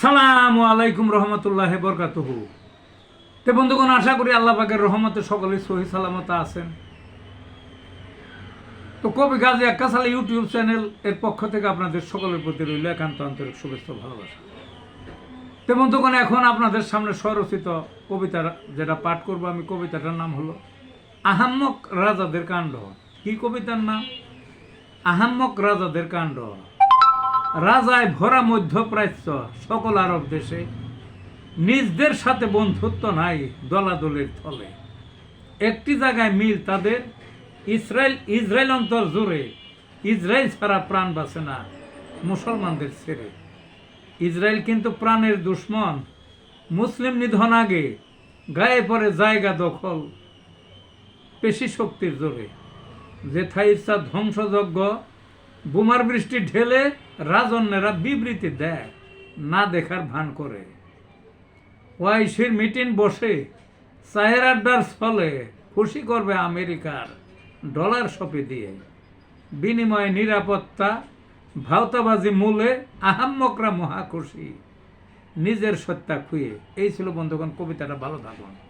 আসসালামু আলাইকুম রহমতুল্লাহ বরকাতুহু। তে বন্ধুগণ, আশা করি আল্লাহ রহমতে সকলে সহি সালামত আছেন। তো কবি গাজী আক্কাসাল ইউটিউব চ্যানেল এর পক্ষ থেকে আপনাদের সকলের প্রতি রইল একান্ত আন্তরিক শুভেচ্ছা ভালোবাসা। তো বন্ধুগণ, এখন আপনাদের সামনে স্বরচিত কবিতা যেটা পাঠ করব আমি, কবিতাটার নাম হলো আহাম্মক রাজাদের কাণ্ড। কি কবিতার নাম? আহাম্মক রাজাদের কাণ্ড। রাজায় ভরা মধ্যপ্রাচ্য সকল আরব দেশে। নিজদের সাথে বন্ধুত্ব নাই দলাদলের থলে। একটি জায়গায় মিল তাদের, ইসরায়েল ইসরায়েল অন্তর জুড়ে। ইসরায়েল ছাড়া প্রাণ বাঁচে না মুসলমানদের ছেড়ে। ইসরায়েল কিন্তু প্রাণের দুশ্মন। মুসলিম নিধন আগে, গায়ে পড়ে জায়গা দখল, পেশি শক্তির জোরে। যেথা ইচ্ছা ধ্বংসযজ্ঞ বোমার বৃষ্টি ঢেলে রাজন্যেরা বিবৃতি দেয়, না দেখার ভান করে। ওয়াইসির মিটিং বসে, চায়ের আড্ডার ফলে খুশি করবে আমেরিকার ডলার শপে দিয়ে। বিনিময়ে নিরাপত্তা, ভাওতাবাজি মূলে আহাম্মকরা মহাখুশি। নিজের সত্তা খুঁয়ে, এই ছিল বন্ধুগণ, কবিতাটা ভালো থাকুন।